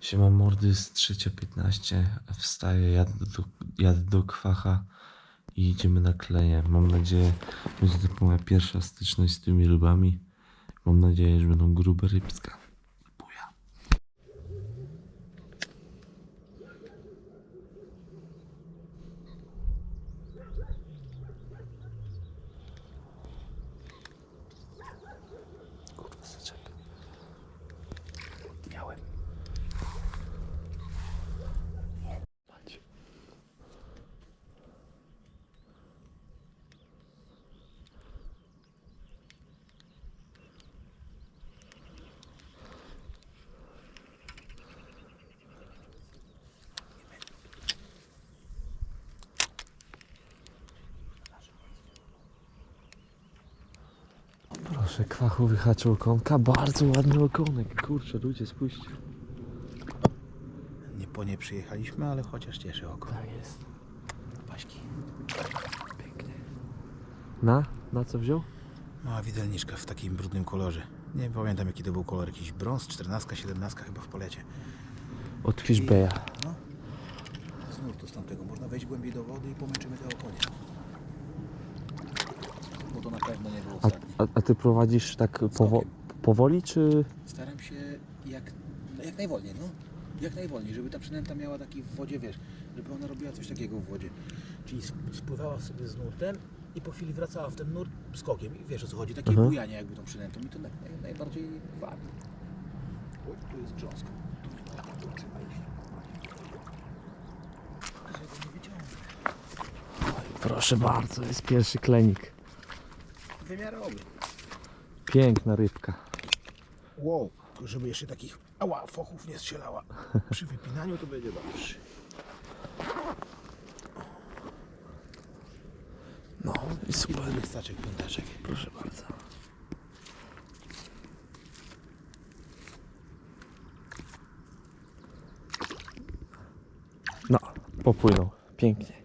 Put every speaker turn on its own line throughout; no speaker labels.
Siema mordy z 3.15. Wstaję, jadę do, jadę do kwacha i idziemy na kleje. Mam nadzieję, będzie to moja pierwsza styczność z tymi rybami. Mam nadzieję, że będą grube rybska. Buja. Kurwa, zaczekaj. Miałem. Patrz. Proszę, kwachu wyhaczył okonka. Bardzo ładny okonek. Kurczę, ludzie, spójrzcie.
Nie po nie przyjechaliśmy, ale chociaż cieszy oko.
Tak jest.
Paśki.
Pięknie. Na? Na co wziął?
Mała widelniczka w takim brudnym kolorze. Nie pamiętam jaki to był kolor, jakiś brąz, 14, 17 chyba w polecie.
Od Fishbeya.
No. Z nurtu z tamtego. Można wejść głębiej do wody i pomęczymy te okonie. Bo to na pewno nie było
A,
ostatnie.
a, a ty prowadzisz tak powo powoli, czy...
Staram się jak, no jak najwolniej, no. Jak najwolniej, żeby ta przynęta miała taki w wodzie, wiesz, żeby ona robiła coś takiego w wodzie. Czyli sp- spływała sobie z nurtem i po chwili wracała w ten nurt skokiem. I wiesz o co chodzi, takie
Mhm.
bujanie jakby tą przynętą i to naj, naj, najbardziej wabi. Oj, tu jest grząsko. Tu nie ma, tu trzeba iść. Żeby nie wyciągnąć.
Proszę bardzo, jest pierwszy klenik.
Wymiarowy.
Piękna rybka.
Wow, żeby jeszcze takich ała, fochów nie strzelała. Przy wypinaniu to będzie dobrze.
No i
I
super.
dobry staczek, piąteczek.
Proszę bardzo. No, popłynął. Pięknie.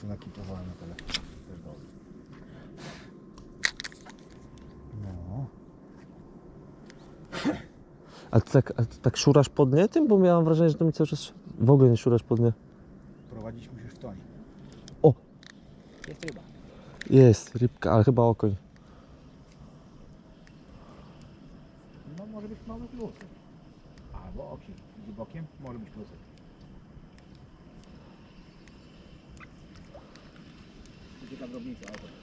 Są nakipowałem na tyle. Też dobrze. No.
A ty tak, a ty tak szurasz pod nie tym? Bo miałam wrażenie, że to mi cały czas... W ogóle nie szurasz pod nie.
Prowadzić musisz w tonie.
O!
Jest ryba.
Jest, rybka, ale chyba okoń.
No może być mały plusek. Albo oki. Idzie bokiem, może być plusek. Gdzie ta drobnica? Oto.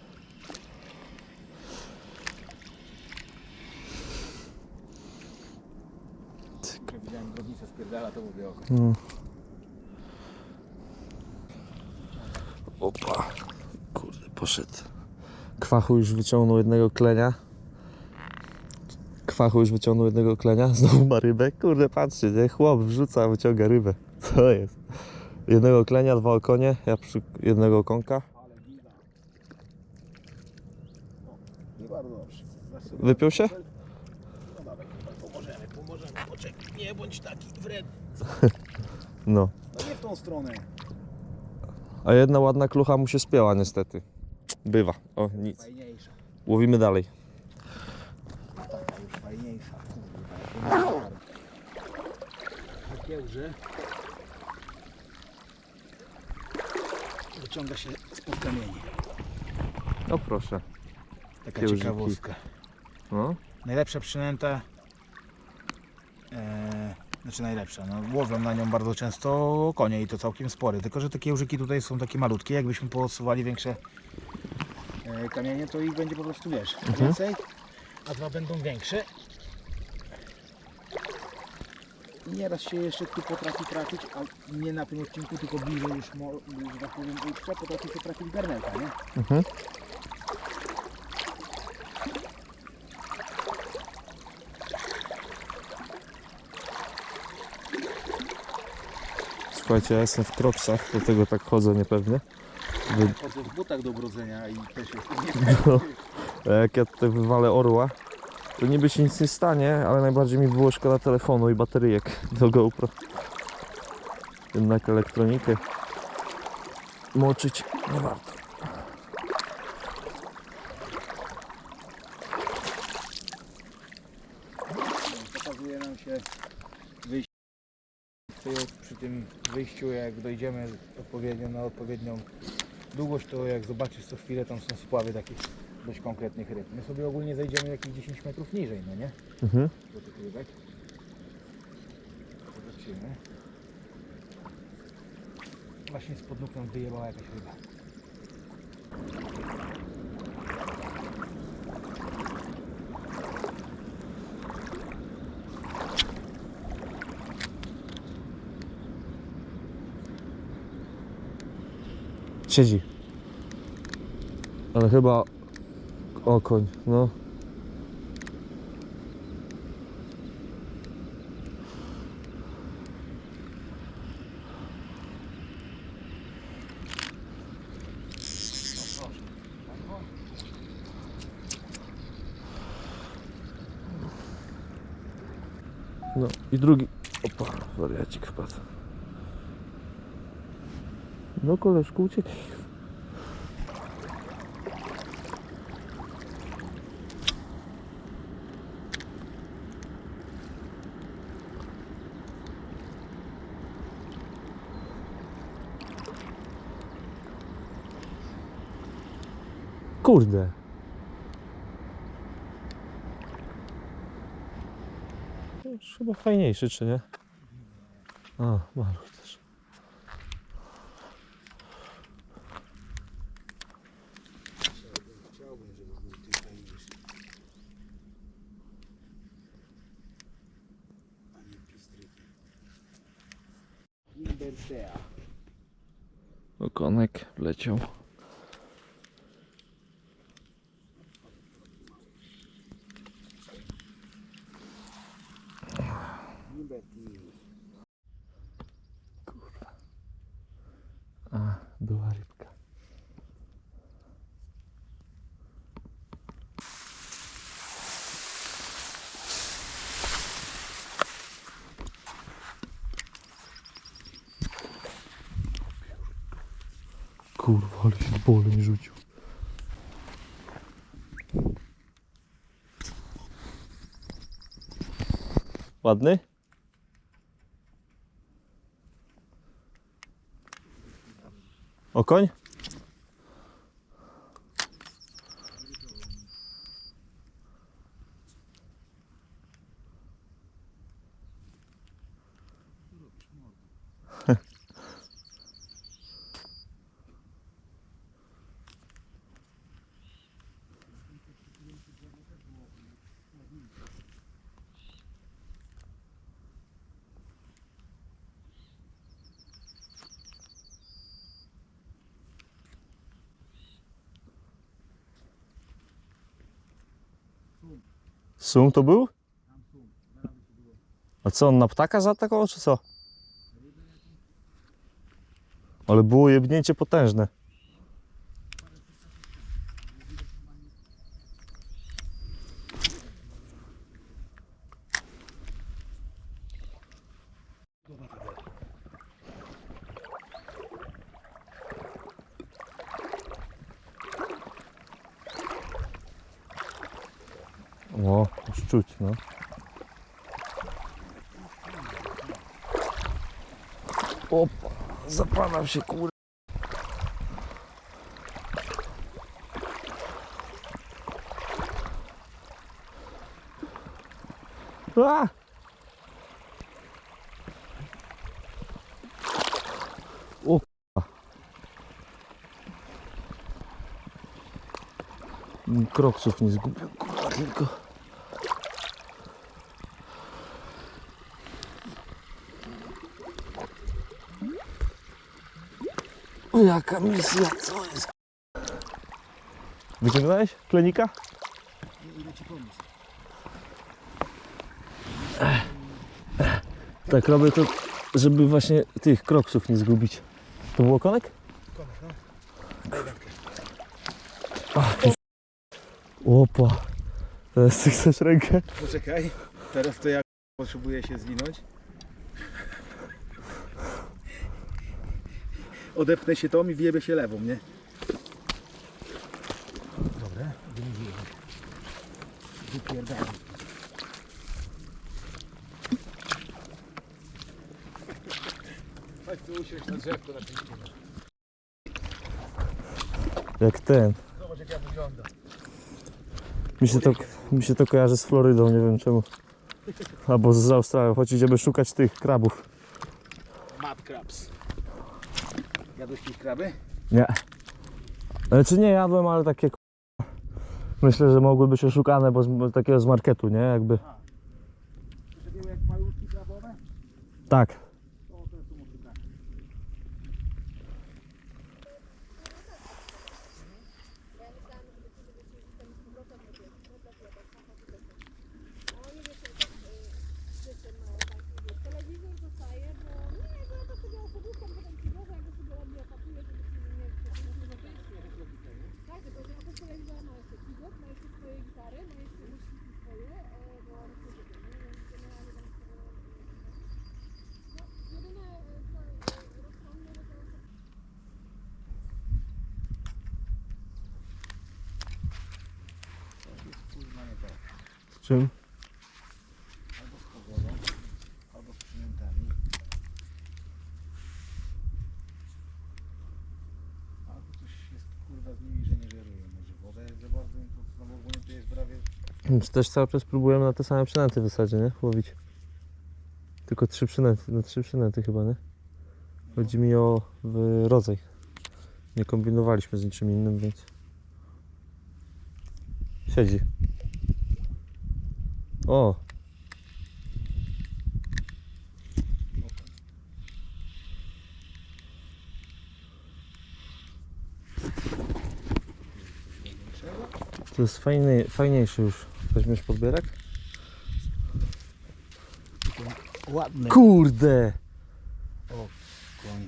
Jak widziałem drobnicę spierdala, to mówię oko.
No. Opa. Kurde, poszedł. Kwachu już wyciągnął jednego klenia. Kwachu już wyciągnął jednego klenia. Znowu ma rybę. Kurde, patrzcie, nie? Chłop wrzuca, wyciąga rybę. Co jest? Jednego klenia, dwa okonie. Ja przy jednego okonka.
Ale giga. O, i bardzo dobrze. Weź sobie
Wypiął się?
No dawaj, pomożemy, Poczekaj, nie bądź taki wredny.
No.
No nie w tą stronę.
A jedna ładna klucha mu się spięła niestety. Bywa. O, nic.
Fajniejsza.
Łowimy dalej.
Taka już fajniejsza. Kurwa, kiełże. Wyciąga się spod kamieni.
No proszę.
Taka
Kiełżyki.
ciekawostka.
No.
Najlepsza przynęta. Znaczy najlepsza. No, łowią na nią bardzo często konie i to całkiem spory. Tylko, że te kiełżyki tutaj są takie malutkie. Jakbyśmy posuwali większe e, kamienie, to ich będzie po prostu wiesz, więcej. A dwa będą większe. I nieraz się jeszcze tu potrafi trafić, a nie na tym odcinku, tylko bliżej już, że tak powiem, uczcia, potrafi się trafić garnelka, nie?
Mhm. Słuchajcie, ja jestem w kroksach, dlatego tak chodzę niepewnie. Wy...
Chodzę w butach do brodzenia i też jest
No, a jak ja tutaj wywalę orła, to niby się nic nie stanie, ale najbardziej mi było szkoda telefonu i bateryjek do GoPro. Jednak elektronikę moczyć nie warto.
pokazuje nam się przy tym wyjściu, jak dojdziemy odpowiednio na odpowiednią długość, to jak zobaczysz co chwilę, tam są spławy takich dość konkretnych ryb. My sobie ogólnie zejdziemy jakieś 10 metrów niżej, no nie?
Mhm.
Do tych rybek. Zobaczymy. Właśnie spod nóg nam wyjebała jakaś ryba.
Siedzi. Ale chyba okoń, no. No i drugi. Opa, wariacik wpadł. No koleżku uciekaj. Kurde. Chyba fajniejszy, czy nie? A, maluch też.
Chciałbym, żeby był tutaj niż. A nie pistryki. Inbertea.
Okonek wleciał.
Liberty.
A, była rybka. Kurwa, ale się rzucił. Ładny? Okoń? Sum to był? A co, on na ptaka zaatakował, czy co? Ale było jebnięcie potężne. O, już czuć, no. Opa, zapadam się, kur... A! O. Kroksów nie zgubił, kurwa, tylko... Jaka misja, co jest? Wyciągnąłeś klenika?
Ile ci pomóc?
Tak, robię to, żeby właśnie tych kroksów nie zgubić. To był okonek?
Konek, no.
Opa. Teraz ty chcesz rękę?
Poczekaj. Teraz to ja potrzebuję się zwinąć. Odepnę się tą i wjebie się lewą, nie? Dobra, wymieniłem. Wypierdam. Chodź tu usiąść na na
Jak ten.
Zobacz jak ja wyglądam.
Mi się, to, mi się to kojarzy z Florydą, nie wiem czemu. Albo z Australią, choć idziemy szukać tych krabów.
Mad crabs. Jadłeś kiedyś kraby?
Nie. Znaczy nie jadłem, ale takie. Myślę, że mogły być oszukane, bo z, bo takiego z marketu, nie? Jakby.
Że były jak malutki krabowe?
Tak.
To ten tu musi tak.
Telewizor zostaje, bo nie, bo ja to sobie osobówką potem przywożę, jak go sobie ładnie opakuję, żeby się nie Tak, tylko że oprócz telewizora ma jeszcze keyboard, ma jeszcze swoje gitary, ma jeszcze głośniki swoje, e, bo on jest muzykiem, nie? Więc generalnie tam e, no, jedyne e, co e, rozsądne, no to
Kurwa nie tak.
Z czym?
Albo z pogodą, albo z przynętami. Albo coś jest kurwa z nimi, że nie żerują. Może woda jest za bardzo, to znowu ogólnie to jest prawie...
Czy też cały czas próbujemy na te same przynęty w zasadzie, nie? Łowić. Tylko trzy przynęty, na trzy przynęty chyba, nie? Chodzi mi o rodzaj. Nie kombinowaliśmy z niczym innym, więc... Siedzi. O! To jest fajny, fajniejszy już. Weźmiesz podbierak?
Ładny
Kurde!
koń.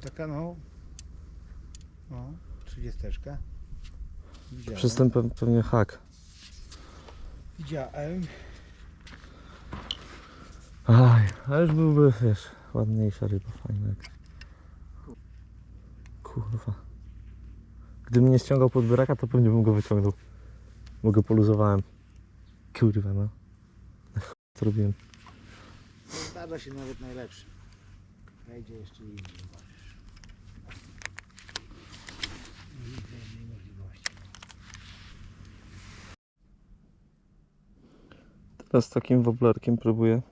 Taka no... No, trzydziesteczka. Widziałem.
Przez ten pe- pewnie hak.
Widziałem.
Aj, a już byłby, wiesz, ładniejsza ryba, fajna. Kurwa. Gdybym nie ściągał podbieraka, to pewnie bym go wyciągnął. Bo go poluzowałem. Kurwa, no. To robiłem.
Zdarza się nawet najlepszy. Wejdzie jeszcze inny.
Teraz takim woblerkiem próbuję.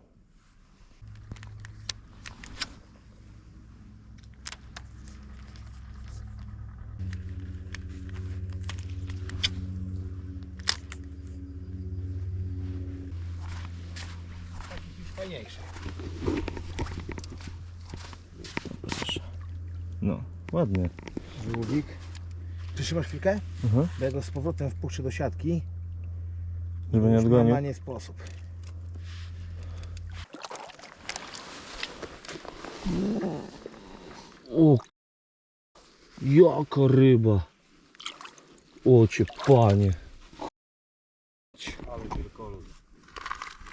Fajniejszy.
Proszę. No, ładnie.
Żółwik. Przytrzymasz chwilkę?
Mhm.
Bo ja go z powrotem wpuszczę do siatki.
Żeby nie odgonił.
ma nie sposób.
O, jaka ryba. O cię panie.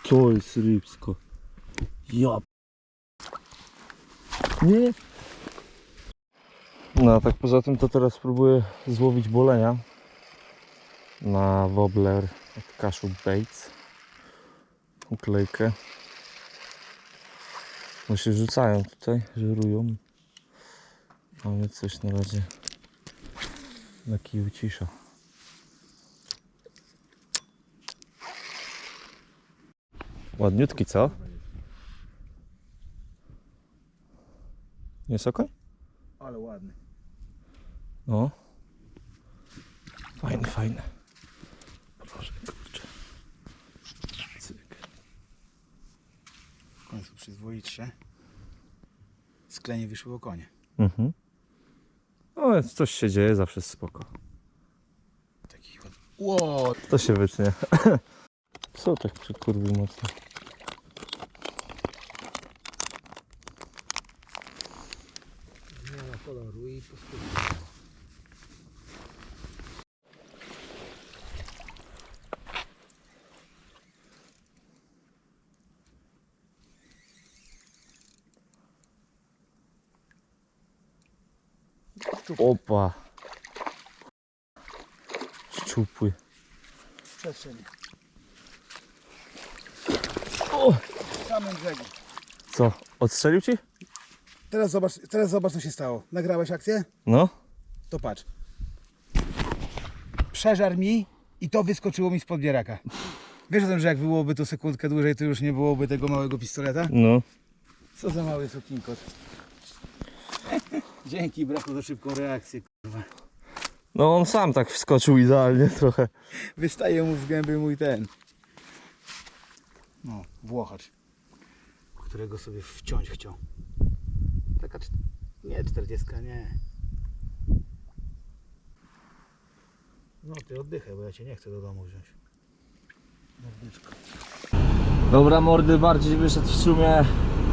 To jest rybsko. Ja. Nie? No a tak poza tym to teraz spróbuję złowić bolenia na wobbler od Kaszu Baits. Uklejkę. No się rzucają tutaj, żerują. Mamy coś na razie na kiju cisza. Ładniutki, co? Nie sokoń?
Ale ładny.
No. Fajny, fajny. Proszę, kurczę. Cyk.
W końcu przyzwoicie. Sklenie wyszły o konie.
Mhm. O, coś się dzieje, zawsze jest spoko.
Taki ładny. Ło!
To się wytnie. Co tak przykurwił mocno?
Zmiana koloru i.
Opa. Szczupły.
Przestrzeń.
O!
Samym brzegu.
Co, odstrzelił ci?
Teraz zobacz, teraz zobacz co się stało. Nagrałeś akcję?
No?
To patrz. Przeżar mi i to wyskoczyło mi z podbieraka. Wiesz o tym, że jak byłoby to sekundkę dłużej, to już nie byłoby tego małego pistoleta?
No.
Co za mały sukinkot. Dzięki braku za szybką reakcję. kurwa.
No on sam tak wskoczył idealnie trochę.
Wystaje mu z gęby mój ten. No, włochacz. Którego sobie wciąć chciał. Taka nie, 40 nie. No ty oddychaj, bo ja cię nie chcę do domu wziąć. Mordyczko.
Dobra mordy, bardziej wyszedł w sumie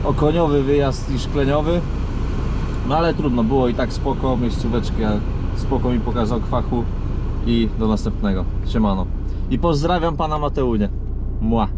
okoniowy wyjazd niż kleniowy. No ale trudno, było i tak spoko, miejscóweczkę spoko mi pokazał kwachu i do następnego. Siemano. I pozdrawiam pana Mateunię. Mła.